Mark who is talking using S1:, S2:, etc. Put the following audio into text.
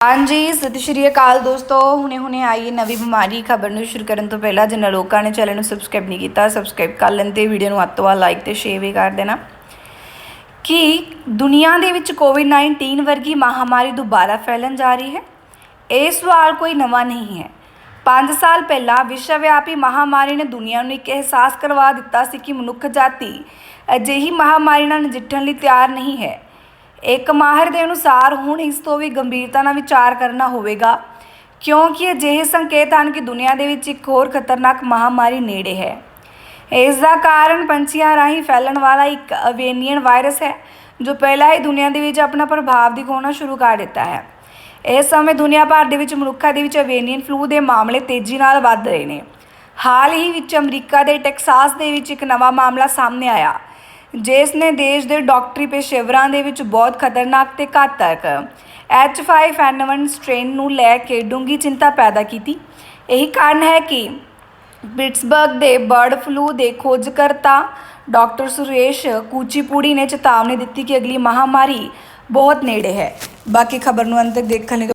S1: ਹਾਂਜੀ, ਸਤਿ ਸ਼੍ਰੀ ਅਕਾਲ ਦੋਸਤੋ। ਹੁਣੇ ਹੁਣੇ ਆਈ ਨਵੀਂ ਬਿਮਾਰੀ। ਖਬਰ ਨੂੰ ਸ਼ੁਰੂ ਕਰਨ ਤੋਂ ਪਹਿਲਾਂ ਜਿਨ੍ਹਾਂ ਲੋਕਾਂ ਨੇ ਚੈਨਲ ਨੂੰ ਸਬਸਕ੍ਰਾਈਬ ਨਹੀਂ ਕੀਤਾ ਸਬਸਕ੍ਰਾਈਬ ਕਰ ਲੈਣ ਤੇ ਵੀਡੀਓ ਨੂੰ ਅੱਤ ਤੋਂ ਵੱਧ ਲਾਈਕ ਤੇ ਸ਼ੇਅਰ ਵੀ ਕਰ ਦੇਣਾ। ਕਿ ਦੁਨੀਆ ਦੇ ਵਿੱਚ ਕੋਵਿਡ-19 ਵਰਗੀ ਮਹਾਮਾਰੀ ਦੁਬਾਰਾ ਫੈਲਣ ਜਾ ਰਹੀ ਹੈ? ਇਹ ਸਵਾਲ ਕੋਈ ਨਵਾਂ ਨਹੀਂ ਹੈ। 5 ਸਾਲ ਪਹਿਲਾਂ ਵਿਸ਼ਵਵਿਆਪੀ ਮਹਾਮਾਰੀ ਨੇ ਦੁਨੀਆ ਨੂੰ ਇੱਕ ਅਹਿਸਾਸ ਕਰਵਾ ਦਿੱਤਾ ਸੀ ਕਿ ਮਨੁੱਖ ਜਾਤੀ ਅਜਿਹੀ ਮਹਾਮਾਰੀ ਨਾਲ ਨਜਿੱਠਣ ਲਈ ਤਿਆਰ ਨਹੀਂ ਹੈ। ਇੱਕ ਮਾਹਿਰ ਦੇ ਅਨੁਸਾਰ ਹੁਣ ਇਸ ਤੋਂ ਵੀ ਗੰਭੀਰਤਾ ਨਾਲ ਵਿਚਾਰ ਕਰਨਾ ਹੋਵੇਗਾ, ਕਿਉਂਕਿ ਅਜਿਹੇ ਸੰਕੇਤ ਹਨ ਕਿ ਦੁਨੀਆ ਦੇ ਵਿੱਚ ਇੱਕ ਹੋਰ ਖਤਰਨਾਕ ਮਹਾਮਾਰੀ ਨੇੜੇ ਹੈ। ਇਸ ਦਾ ਕਾਰਨ ਪੰਛੀਆਂ ਰਾਹੀਂ ਫੈਲਣ ਵਾਲਾ ਇੱਕ ਅਵੇਨੀਅਨ ਵਾਇਰਸ ਹੈ, ਜੋ ਪਹਿਲਾਂ ਹੀ ਦੁਨੀਆ ਦੇ ਵਿੱਚ ਆਪਣਾ ਪ੍ਰਭਾਵ ਦਿਖਾਉਣਾ ਸ਼ੁਰੂ ਕਰ ਦਿੱਤਾ ਹੈ। ਇਸ ਸਮੇਂ ਦੁਨੀਆ ਭਰ ਦੇ ਵਿੱਚ ਮਨੁੱਖਾਂ ਦੇ ਵਿੱਚ ਅਵੇਨੀਅਨ ਫਲੂ ਦੇ ਮਾਮਲੇ ਤੇਜ਼ੀ ਨਾਲ ਵੱਧ ਰਹੇ ਨੇ। ਹਾਲ ਹੀ ਵਿੱਚ ਅਮਰੀਕਾ ਦੇ ਟੈਕਸਾਸ ਦੇ ਵਿੱਚ ਇੱਕ ਨਵਾਂ ਮਾਮਲਾ ਸਾਹਮਣੇ ਆਇਆ ਜਿਸ ਨੇ ਦੇਸ਼ ਦੇ ਡਾਕਟਰੀ ਪੇਸ਼ੇਵਰਾਂ ਦੇ ਵਿੱਚ ਬਹੁਤ ਖਤਰਨਾਕ ਤੇ ਘਾਤਕ H5N1 ਸਟ੍ਰੇਨ ਨੂੰ ਲੈ ਕੇ ਡੂੰਘੀ ਚਿੰਤਾ ਪੈਦਾ ਕੀਤੀ। ਇਹੀ ਕਾਰਨ ਹੈ ਕਿ ਪਿਟਸਬਰਗ ਦੇ ਬਰਡ ਫਲੂ ਦੇ ਖੋਜਕਰਤਾ ਡਾਕਟਰ ਸੁਰੇਸ਼ ਕੂਚੀਪੂੜੀ ਨੇ ਚੇਤਾਵਨੀ ਦਿੱਤੀ ਕਿ ਅਗਲੀ ਮਹਾਮਾਰੀ ਬਹੁਤ ਨੇੜੇ ਹੈ। ਬਾਕੀ ਖਬਰ ਨੂੰ ਅੰਤ ਤੱਕ ਦੇਖਣ ਲਈ